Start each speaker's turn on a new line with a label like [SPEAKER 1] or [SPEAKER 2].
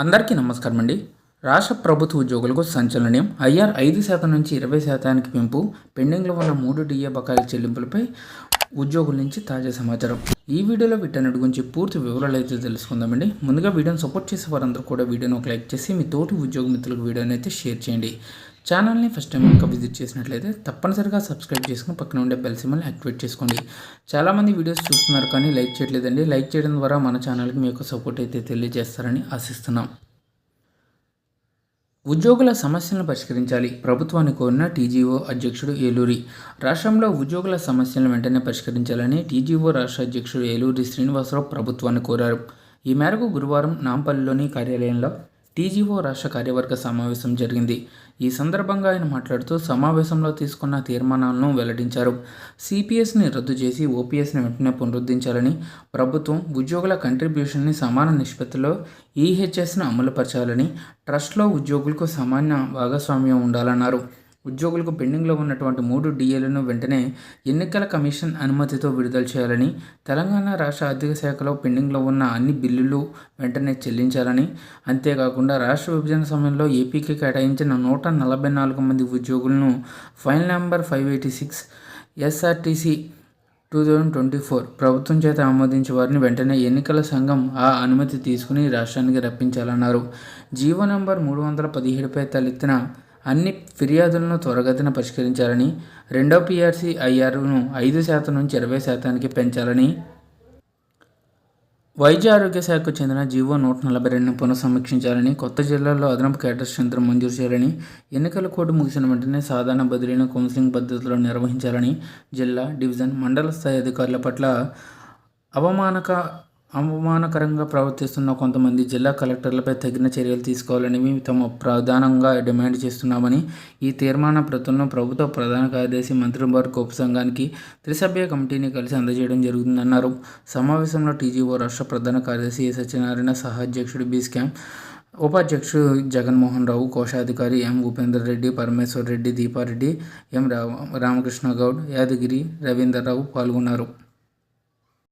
[SPEAKER 1] అందరికీ నమస్కారం అండి రాష్ట్ర ప్రభుత్వ ఉద్యోగులకు సంచలనం ఐఆర్ ఐదు శాతం నుంచి ఇరవై శాతానికి పెంపు. పెండింగ్లో ఉన్న మూడు డిఏ బకాయిల చెల్లింపులపై ఉద్యోగుల నుంచి తాజా సమాచారం. ఈ వీడియోలో వీటన్నిటి గురించి పూర్తి వివరాలు అయితే తెలుసుకుందామండి. ముందుగా వీడియోని సపోర్ట్ చేసే వారందరూ కూడా వీడియోని ఒక లైక్ చేసి మీ తోటి ఉద్యోగ మిత్రులకు వీడియోని అయితే షేర్ చేయండి. ఛానల్ని ఫస్ట్ టైం కనుక విజిట్ చేసినట్లయితే తప్పనిసరిగా సబ్స్క్రైబ్ చేసుకుని పక్కన ఉండే బెల్ సిమ్మల్ని యాక్టివేట్ చేసుకోండి. చాలామంది వీడియోస్ చూస్తున్నారు కానీ లైక్ చేయట్లేదండి. లైక్ చేయడం ద్వారా మన ఛానల్కి మీ యొక్క సపోర్ట్ అయితే తెలియజేస్తారని ఆశిస్తున్నాం. ఉద్యోగుల సమస్యలను పరిష్కరించాలి. ప్రభుత్వాన్ని కోరిన టీజీఓ అధ్యక్షుడు ఏలూరి. రాష్ట్రంలో ఉద్యోగుల సమస్యలను వెంటనే పరిష్కరించాలని టీజీఓ రాష్ట్ర అధ్యక్షుడు ఏలూరి శ్రీనివాసరావు ప్రభుత్వాన్ని కోరారు. ఈ మేరకు గురువారం నాంపల్లిలోని కార్యాలయంలో టీజీఓ రాష్ట్ర కార్యవర్గ సమావేశం జరిగింది. ఈ సందర్భంగా ఆయన మాట్లాడుతూ సమావేశంలో తీసుకున్న తీర్మానాలను వెల్లడించారు. సిపిఎస్ని రద్దు చేసి ఓపీఎస్ని వెంటనే పునరుద్ధరించాలని ప్రభుత్వం ఉద్యోగుల కంట్రిబ్యూషన్ని సమాన నిష్పత్తిలో ఈహెచ్ఎస్ను అమలుపరచాలని ట్రస్ట్లో ఉద్యోగులకు సమాన భాగస్వామ్యం ఉండాలన్నారు. ఉద్యోగులకు పెండింగ్లో ఉన్నటువంటి మూడు డిఏలను వెంటనే ఎన్నికల కమిషన్ అనుమతితో విడుదల చేయాలని తెలంగాణ రాష్ట్ర ఆర్థిక శాఖలో పెండింగ్లో ఉన్న అన్ని బిల్లులు వెంటనే చెల్లించాలని. అంతేకాకుండా రాష్ట్ర విభజన సమయంలో ఏపీకి కేటాయించిన నూట నలభై నాలుగు మంది ఉద్యోగులను file number five eighty six SRTC two thousand twenty four ప్రభుత్వం చేత ఆమోదించే వారిని వెంటనే ఎన్నికల సంఘం ఆ అనుమతి తీసుకుని రాష్ట్రానికి రప్పించాలన్నారు. జీవో నంబర్ మూడు వందల పదిహేడుపై తలెత్తిన అన్ని ఫిర్యాదులను త్వరగతిన పరిష్కరించాలని రెండో పిఆర్సీ ఐఆర్ను ఐదు శాతం నుంచి ఇరవై శాతానికి పెంచాలని. వైద్య ఆరోగ్య శాఖకు చెందిన జీవో నూట నలభై రెండును పునఃసమీక్షించాలని కొత్త జిల్లాల్లో అదనపు కేటర్స్ యంత్రం మంజూరు చేయాలని ఎన్నికల కోడ్ ముగిసిన వెంటనే సాధారణ బదిలీని కౌన్సిలింగ్ పద్ధతిలో నిర్వహించాలని జిల్లా డివిజన్ మండల స్థాయి అధికారుల పట్ల అవమానక అవమానకరంగా ప్రవర్తిస్తున్న కొంతమంది జిల్లా కలెక్టర్లపై తగిన చర్యలు తీసుకోవాలని మేము తమ ప్రధానంగా డిమాండ్ చేస్తున్నామని ఈ తీర్మాన ప్రతులను ప్రభుత్వ ప్రధాన కార్యదర్శి మంత్రివర్గ ఉపసంఘానికి త్రిసభ్య కమిటీని కలిసి అందజేయడం జరుగుతుందన్నారు. సమావేశంలో టీజీఓ రాష్ట్ర ప్రధాన కార్యదర్శి ఏ సత్యనారాయణ సహా అధ్యక్షుడు స్కామ్ ఉపాధ్యక్షుడు జగన్మోహన్ రావు కోశాధికారి ఎం ఉపేందర్ రెడ్డి పరమేశ్వర్ రెడ్డి దీపారెడ్డి ఎం రామకృష్ణ గౌడ్ యాదగిరి రవీందర్ రావు పాల్గొన్నారు.